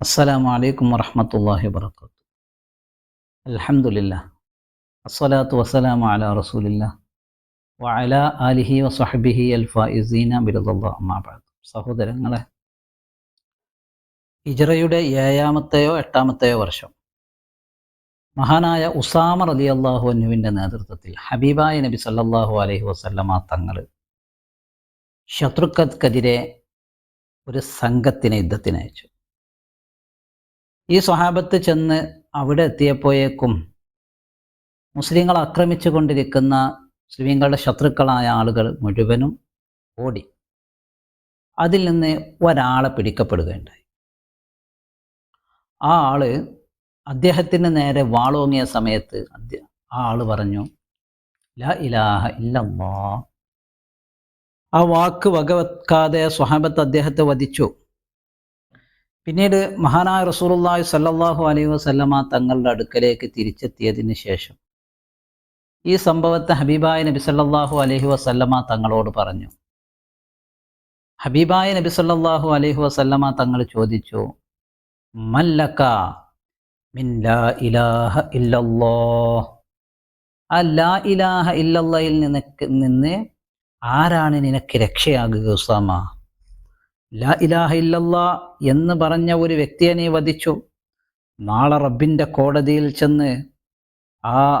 അസ്സലാമു അലൈക്കും വറഹമത്തല്ലാഹി വാത്ത അലഹമുല്ല അസ്സലാത്തു വസ്സലാമു അല റസൂലില്ല വഅല ആലിഹി വസഹബിഹി അൽ ഫൈസീന ബിറുദല്ലാ സഹോദരങ്ങളെ ഇജറയുടെ ഏഴാമത്തെയോ എട്ടാമത്തെയോ വർഷം. മഹാനായ ഉസാമർ അലി അള്ളാഹു അനുവിന്റെ നേതൃത്വത്തിൽ ഹബീബായ നബി സല്ലാഹു അലൈഹി വസല്ലമ തങ്ങൾ ശത്രുക്കൾക്കെതിരെ ഒരു സംഘത്തിനെ യുദ്ധത്തിനയച്ചു. ഈ സ്വഹാബത്ത് ചെന്ന് അവിടെ എത്തിയപ്പോഴേക്കും മുസ്ലിങ്ങൾ ആക്രമിച്ചു കൊണ്ടിരിക്കുന്ന മുസ്ലിങ്ങളുടെ ശത്രുക്കളായ ആളുകൾ മുഴുവനും ഓടി. അതിൽ നിന്ന് ഒരാളെ പിടിക്കപ്പെടുകയുണ്ടായി. ആ ആൾ അദ്ദേഹത്തിന് നേരെ വാളോങ്ങിയ സമയത്ത് ആ ആൾ പറഞ്ഞു ഇലാഹ ഇല്ലല്ലാ. ആ വാക്ക് വകവെക്കാതെ സ്വഹാബത്ത് അദ്ദേഹത്തെ വധിച്ചു. പിന്നീട് മഹാനായ റസൂലുള്ളാഹി സല്ലല്ലാഹു അലൈഹി വസല്ലമ തങ്ങളുടെ അടുക്കലേക്ക് തിരിച്ചെത്തിയതിന് ശേഷം ഈ സംഭവത്തെ ഹബീബായ നബി സല്ലല്ലാഹു അലൈഹി വസല്ലമ തങ്ങളോട് പറഞ്ഞു. ഹബീബായ നബി സല്ലല്ലാഹു അലൈഹി വസല്ലമ തങ്ങൾ ചോദിച്ചു മല്ലക മിൻ ലാ ഇലാഹ ഇല്ലല്ലാഹ്? ആ ലാ ഇലാഹ ഇല്ലല്ലയിൽ നിനക്ക് നിന്ന് ആരാണ് നിനക്ക് രക്ഷയാകുക ഉസാമ ലാ ഇലാഹ ഇല്ലല്ലാ എന്ന് പറഞ്ഞ ഒരു വ്യക്തിയെ നീ വധിച്ചു. നാളെ റബ്ബിന്റെ കോടതിയിൽ ചെന്ന് ആ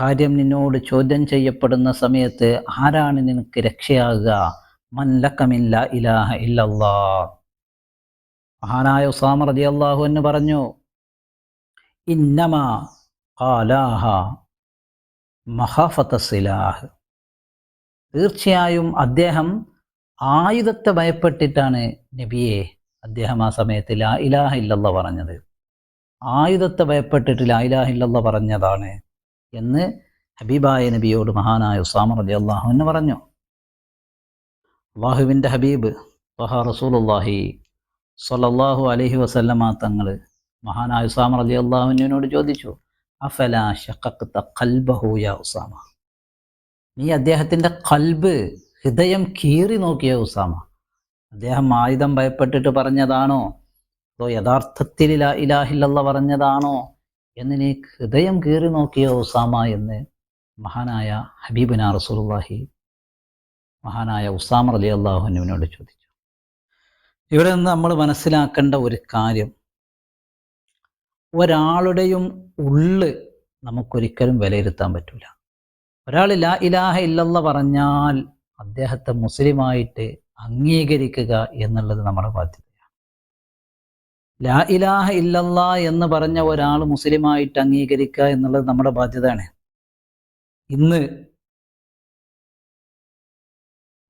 കാര്യം നിന്നോട് ചോദ്യം ചെയ്യപ്പെടുന്ന സമയത്ത് ആരാണ് നിനക്ക് രക്ഷയാകുക? മല്ലക്കമില്ല ഇലാഹ ഇല്ലല്ലാ. മഹാനായ ഉസാമ റതി അള്ളാഹു എന്ന് പറഞ്ഞു ഇന്നമ ഖാലാഹ മഹാഫത്ത സിലാഹ്. തീർച്ചയായും അദ്ദേഹം ആയുധത്തെ ഭയപ്പെട്ടിട്ടാണ് നബിയെ അദ്ദേഹം ആ സമയത്ത് ലാ ഇലാഹ ഇല്ലല്ല പറഞ്ഞത്. ആയുധത്തെ ഭയപ്പെട്ടിട്ട് ലാ ഇലാഹ ഇല്ലല്ല പറഞ്ഞതാണ് എന്ന് ഹബീബായ നബിയോട് മഹാനായ ഉസാമ അലി അള്ളാഹു എന്ന് പറഞ്ഞു. അള്ളാഹുവിന്റെ ഹബീബ് ത്വഹ റസൂലുല്ലാഹി സ്വല്ലല്ലാഹു അലഹി വസല്ലമ തങ്ങൾ മഹാനായ ഉസാമ അലി അള്ളാഹുവിനോട് ചോദിച്ചു അഫല ഷഖഖ്ത ഖൽബഹു യാ ഉസാമ? നീ അദ്ദേഹത്തിന്റെ കൽബ് ഹൃദയം കീറി നോക്കിയ ഉസാമ. അദ്ദേഹം ആയുധം ഭയപ്പെട്ടിട്ട് പറഞ്ഞതാണോ? അതോ യഥാർത്ഥത്തിൽ ഇലാ ഇലാഹില്ലല്ല പറഞ്ഞതാണോ? എന്ന് നീ ഹൃദയം കീറി നോക്കിയ ഉസാമ എന്ന് മഹാനായ ഹബീബിന റസൂലുള്ളാഹി മഹാനായ ഉസാമർ അലി അള്ളാഹുനുവിനോട് ചോദിച്ചു. ഇവിടെ നിന്ന് നമ്മൾ മനസ്സിലാക്കേണ്ട ഒരു കാര്യം. ഒരാളുടെയും ഉള്ള് നമുക്കൊരിക്കലും വിലയിരുത്താൻ പറ്റില്ല ഒരാൾ ലാ ഇലാഹ ഇല്ലല്ല പറഞ്ഞാൽ അദ്ദേഹത്തെ മുസ്ലിമായിട്ട് അംഗീകരിക്കുക എന്നുള്ളത് നമ്മുടെ ബാധ്യതയാണ്. ലാ ഇലാഹ ഇല്ലല്ല എന്ന് പറഞ്ഞ ഒരാൾ മുസ്ലിമായിട്ട് അംഗീകരിക്കുക എന്നുള്ളത് നമ്മുടെ ബാധ്യതയാണ്. ഇന്ന്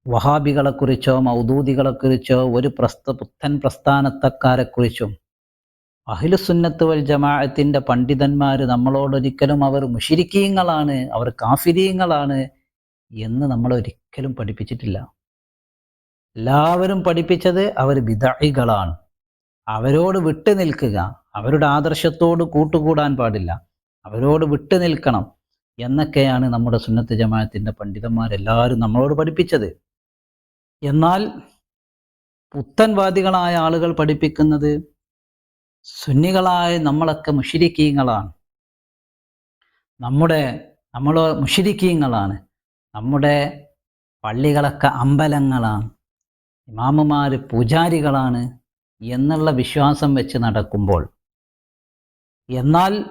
വഹാബികളെക്കുറിച്ചോ മൗദൂദികളെക്കുറിച്ചോ ഒരു പ്രസ്ത പുത്തൻ പ്രസ്ഥാനത്തക്കാരെക്കുറിച്ചും അഹിലുസുന്നത്ത് വൽ ജമാഅത്തിന്റെ പണ്ഡിതന്മാർ നമ്മളോടൊരിക്കലും അവർ മുഷിരിക്കീങ്ങളാണ് അവർ കാഫിരീങ്ങളാണ് എന്ന് നമ്മൾ പഠിപ്പിച്ചിട്ടില്ല. എല്ലാവരും പഠിപ്പിച്ചത് അവർ വിദായികളാണ് അവരോട് വിട്ടു നിൽക്കുക അവരുടെ ആദർശത്തോട് കൂട്ടുകൂടാൻ പാടില്ല. അവരോട് വിട്ടു നിൽക്കണം എന്നൊക്കെയാണ് നമ്മുടെ സുന്നത്ത് ജമാത്തിന്റെ പണ്ഡിതന്മാരെല്ലാവരും നമ്മളോട് പഠിപ്പിച്ചത്. എന്നാൽ പുത്തൻവാദികളായ ആളുകൾ പഠിപ്പിക്കുന്നത് സുന്നികളായ നമ്മളൊക്കെ മുഷിരിക്കീങ്ങളാണ്. നമ്മുടെ നമ്മൾ മുഷിരിക്കീങ്ങളാണ്. നമ്മുടെ പള്ളികളൊക്കെ അമ്പലങ്ങളാണ്. ഇമാമുമാർ പൂജാരികളാണ് എന്നുള്ള വിശ്വാസം വെച്ച് നടക്കുമ്പോൾ എന്നാൽ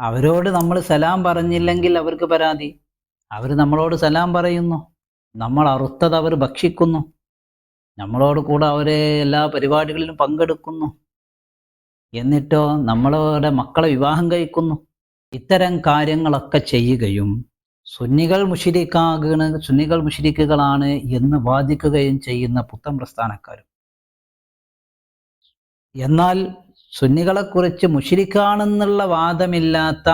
അവരോട് നമ്മൾ സലാം പറഞ്ഞില്ലെങ്കിൽ അവർക്ക് പരാതി. അവർ നമ്മളോട് സലാം പറയുന്നു. നമ്മൾ അറുത്തത് അവർ ഭക്ഷിക്കുന്നു. നമ്മളോട് കൂടെ അവരെ എല്ലാ പരിപാടികളിലും പങ്കെടുക്കുന്നു. എന്നിട്ടോ നമ്മളുടെ മക്കളെ വിവാഹം കഴിക്കുന്നു. ഇത്തരം കാര്യങ്ങളൊക്കെ ചെയ്യുകയും സുന്നികൾ മുഷിരിക്കാകുന്ന സുന്നികൾ മുഷിരിക്കുകളാണ് എന്ന് വാദിക്കുകയും ചെയ്യുന്ന പുത്തൻ പ്രസ്ഥാനക്കാരും എന്നാൽ സുന്നികളെക്കുറിച്ച് മുഷിരിക്കാണെന്നുള്ള വാദമില്ലാത്ത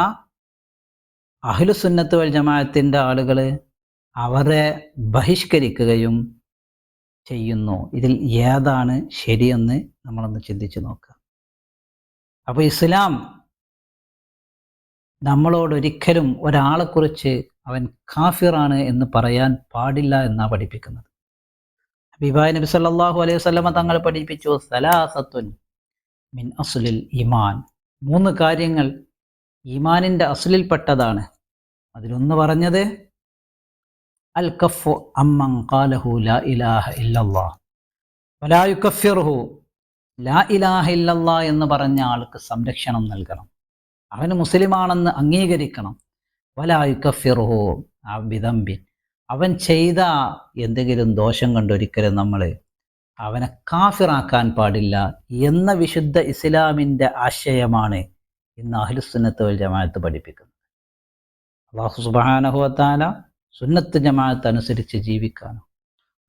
അഹ്ലുസുന്നത്ത് വൽ ജമാഅത്തിന്റെ ആളുകൾ അവരെ ബഹിഷ്കരിക്കുകയും ചെയ്യുന്നു. ഇതിൽ ഏതാണ് ശരിയെന്ന് നമ്മളൊന്ന് ചിന്തിച്ചു നോക്കുക. അപ്പോൾ ഇസ്ലാം നമ്മളോടൊരിക്കലും ഒരാളെക്കുറിച്ച് അവൻ കാഫിറാണ് എന്ന് പറയാൻ പാടില്ല എന്നാണ് പഠിപ്പിക്കുന്നത്. ഹബീബായ നബി സല്ലാഹു അലൈഹി വസല്ലമ തങ്ങൾ പഠിപ്പിച്ചു സലാസത്തുൻ മിൻ അസുലിൽ ഇമാൻ മൂന്ന് കാര്യങ്ങൾ ഈമാനിന്റെ അസുലിൽപ്പെട്ടതാണ് അതിലൊന്ന് പറഞ്ഞത് അൽ കഫു അമ്മൻ ലാ ഇലാഹ ഇല്ലല്ലാ വലാ യുകഫിറുഹു ലാ ഇലാഹ ഇല്ലല്ലാ എന്ന് പറഞ്ഞ ആൾക്ക് സംരക്ഷണം നൽകണം. അവന് മുസ്ലിമാണെന്ന് അംഗീകരിക്കണം. വലാ യുകഫിറുഹു ആ വിതമ്പിൻ അവൻ ചെയ്ത എന്തെങ്കിലും ദോഷം കണ്ടൊരിക്കലും നമ്മൾ അവനെ കാഫിറാക്കാൻ പാടില്ല എന്ന വിശുദ്ധ ഇസ്ലാമിന്റെ ആശയമാണ് ഇന്ന് അഹ്ലുസുന്നത്ത് വൽ ജമാഅത്ത് പഠിപ്പിക്കുന്നത്. അള്ളാഹു സുബാനഹുവത്താല സുന്നത്ത് ജമാഅത്ത് അനുസരിച്ച് ജീവിക്കാനും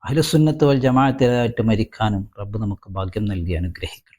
അഹ്ലുസുന്നത്ത് വൽ ജമാഅത്തിലായിട്ട് മരിക്കാനും റബ്ബ് നമുക്ക് ഭാഗ്യം നൽകി അനുഗ്രഹിക്കട്ടെ